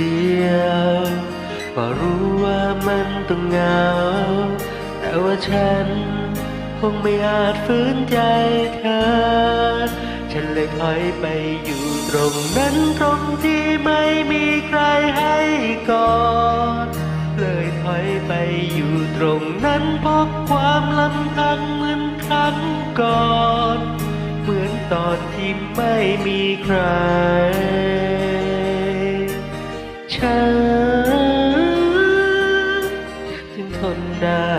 เดียวก็รู้ว่ามันต้องเหงา แต่ว่าฉันคงไม่อาจฝืนใจเธอ ฉันเลยถอยไปอยู่ตรงนั้นตรงที่ไม่มีใครให้กอด เลยถอยไปอยู่ตรงนั้นเพราะความลำพังเหมือนครั้งก่อน เหมือนตอนที่ไม่มีใคร ฉันจึงทนได้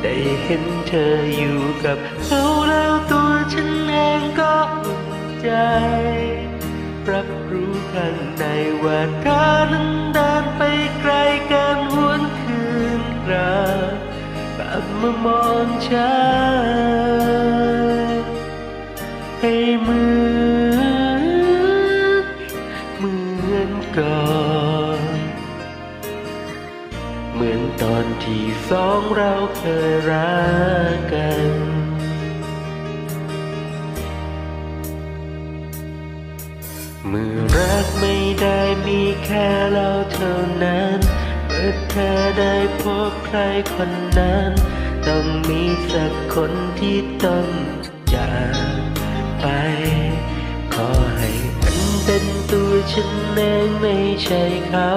ได้เห็นเธออยู่กับเขาแล้วตัวฉันเองก็อุ่นใจ รับรู้ข้างในว่าเธอนั้นเดินไปไกลเกินหวนคืนกลับกลับมามองฉัน มือนตอนที่สองเราเคยรักกัน เมื่อรักไม่ได้มีแค่เราเท่านั้นเมื่อเธอได้พบใครคนนั้น ต้องมีสักคนที่ต้องจากไปขอให้มันเป็นตัวฉันเองไม่ใช่เขา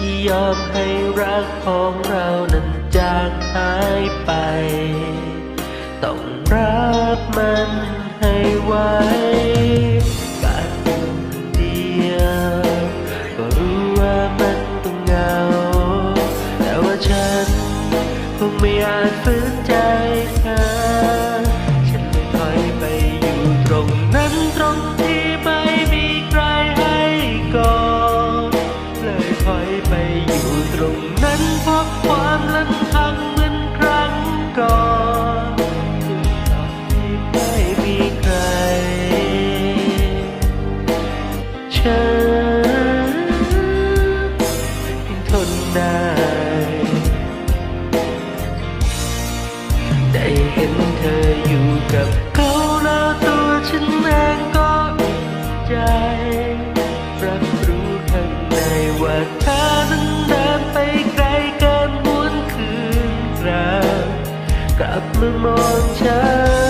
ที่ยอมให้รักของเรานั้นจางหายไป ต้องรับมันให้ไว นได้ ได้เห็นเธออยู่กับเขาแล้วตัวฉันเองก็ใจ รับรู้ข้างในว่าเธอนั้นเดินไปไกลเกินหวนคืนกลับกลับมามองฉัน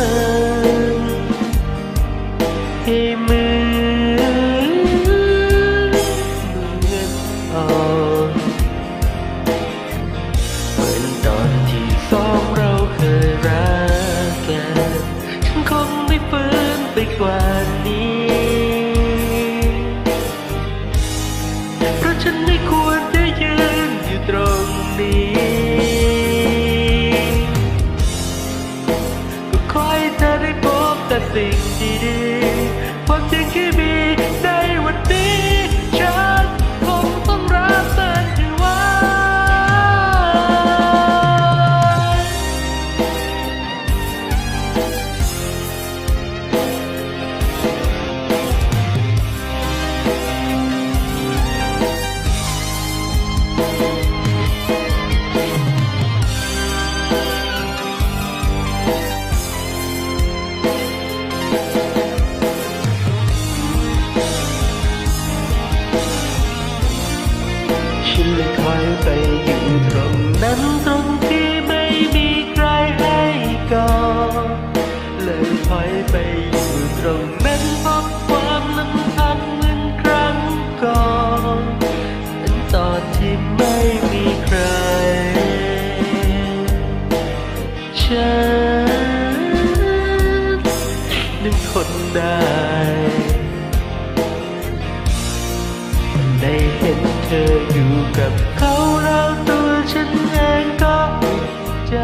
บแได้ ได้เห็นเธออยู่กับเขาแล้วตัวฉันเองก็อุ่ใจ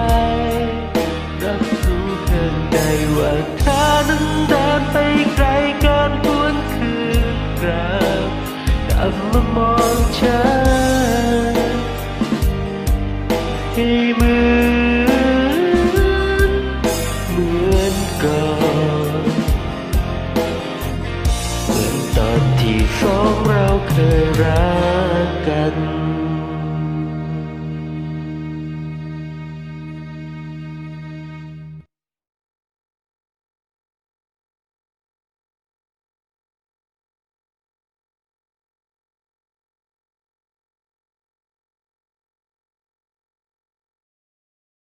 รับรู้เพียงใดว่าเธอนั้นเดินไปไกลเกินควรคืนกรับกลับมามองฉันให้มือ dead